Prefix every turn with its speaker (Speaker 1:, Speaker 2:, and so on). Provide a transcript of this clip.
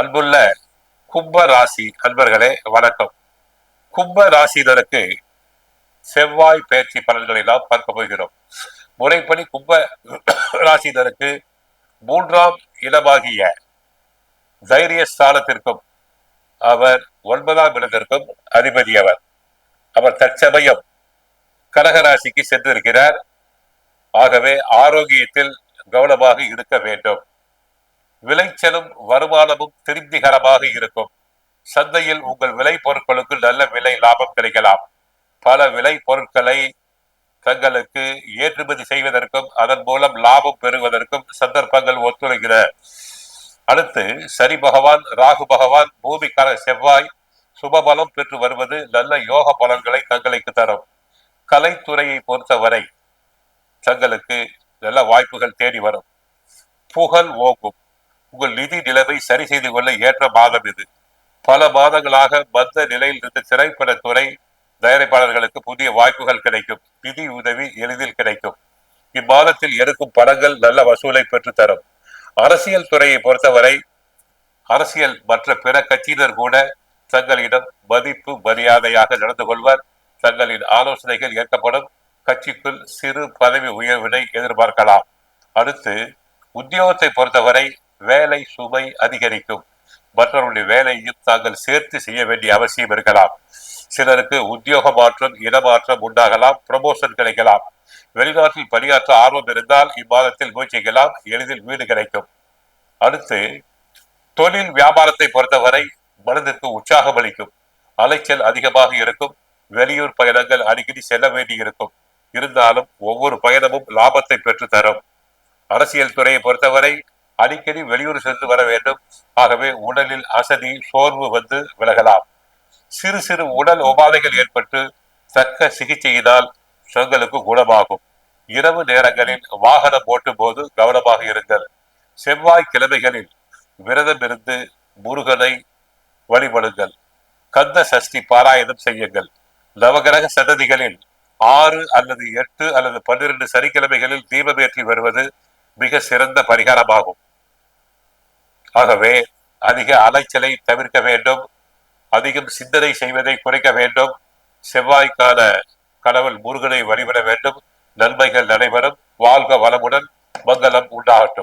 Speaker 1: அன்புள்ள கும்ப ராசி அன்பர்களே வணக்கம். கும்ப ராசியினருக்கு செவ்வாய் பயிற்சி பலன்களை நாம் பார்க்க போகிறோம். முறைப்படி கும்ப ராசியினருக்கு மூன்றாம் இடமாகிய தைரிய ஸ்தானத்திற்கும் அவர் ஒன்பதாம் இடத்திற்கும் அதிபதியவர் அவர் தற்சமயம் கடகராசிக்கு சென்றிருக்கிறார். ஆகவே ஆரோக்கியத்தில் கவனமாக இருக்க வேண்டும். விளைச்சலும் வருமானமும் திருப்திகரமாக இருக்கும். சந்தையில் உங்கள் விலை பொருட்களுக்கு நல்ல விலை லாபம் கிடைக்கலாம். பல விலை பொருட்களை தங்களுக்கு ஏற்றுமதி செய்வதற்கும் அதன் மூலம் லாபம் பெறுவதற்கும் சந்தர்ப்பங்கள் ஒத்துழைக்கிற. அடுத்து சனி பகவான் ராகு பகவான் பூமிக்கான செவ்வாய் சுபபலம் பெற்று வருவது நல்ல யோக பலன்களை தங்களுக்கு தரும். கலைத்துறையை பொறுத்தவரை தங்களுக்கு நல்ல வாய்ப்புகள் தேடி வரும். புகழ் ஓங்கும். உங்கள் நிதி நிலைமை சரி செய்து கொள்ள ஏற்ற மாதம் இது. பல மாதங்களாக மந்த நிலையில் இருந்த திரைப்படத்துறை தயாரிப்பாளர்களுக்கு புதிய வாய்ப்புகள் கிடைக்கும். நிதி உதவி எளிதில் கிடைக்கும். இம்மாதத்தில் எடுக்கும் படங்கள் நல்ல வசூலை பெற்று தரும். அரசியல் துறையை பொறுத்தவரை அரசியல் மற்ற பிற கட்சியினர் கூட தங்களிடம் மதிப்பு மரியாதையாக நடந்து கொள்வர். தங்களின் ஆலோசனைகள் ஏற்கப்படும். கட்சிக்குள் சிறு பதவி உயர்வினை எதிர்பார்க்கலாம். அடுத்து உத்தியோகத்தை பொறுத்தவரை வேலை சுமை அதிகரிக்கும். மற்றவருடைய வேலையும் தாங்கள் சேர்த்து செய்ய வேண்டிய அவசியம் இருக்கலாம். சிலருக்கு உத்தியோக மாற்றம் இடமாற்றம் உண்டாகலாம் ப்ரமோஷன் கிடைக்கலாம். வெளிநாட்டில் பணியாற்ற ஆர்வம் இருந்தால் இம்மாதத்தில் முயற்சிக்கலாம் எளிதில் வீடு கிடைக்கும். அடுத்து தொழில் வியாபாரத்தை பொறுத்தவரை மனதிற்கு உற்சாகம் அளிக்கும். அலைச்சல் அதிகமாக இருக்கும். வெளியூர் பயணங்கள் அடிக்கடி செல்ல வேண்டி இருக்கும் இருந்தாலும் ஒவ்வொரு பயணமும் லாபத்தை பெற்று தரும் அரசியல் துறையை பொறுத்தவரை அடிக்கடி வெளியூர் சென்று வர வேண்டும். ஆகவே உடலில் அசதி சோர்வு வந்து விலகலாம். சிறு சிறு உடல் உபாதைகள் ஏற்பட்டு தக்க சிகிச்சையினால் தங்களுக்கு குணமாகும். இரவு நேரங்களில் வாகனம் ஓட்டும் போது கவனமாக இருங்கள். செவ்வாய் கிழமைகளில் விரதம் இருந்து முருகனை வழிபடுங்கள். கந்த சஷ்டி பாராயணம் செய்யுங்கள். நவகிரக சந்ததிகளில் ஆறு அல்லது எட்டு அல்லது பன்னிரண்டு சனிக்கிழமைகளில் தீபமேற்றி வருவது மிக சிறந்த பரிகாரமாகும். ஆகவே அதிக அலைச்சலை தவிர்க்க வேண்டும். அதிகம் சிந்தனை செய்வதை குறைக்க வேண்டும். செவ்வாய்க்கான கடவுள் முருகனை வழிபட வேண்டும். நன்மைகள் நடைபெறும். வாழ்க வளமுடன். மங்களம் உண்டாகட்டும்.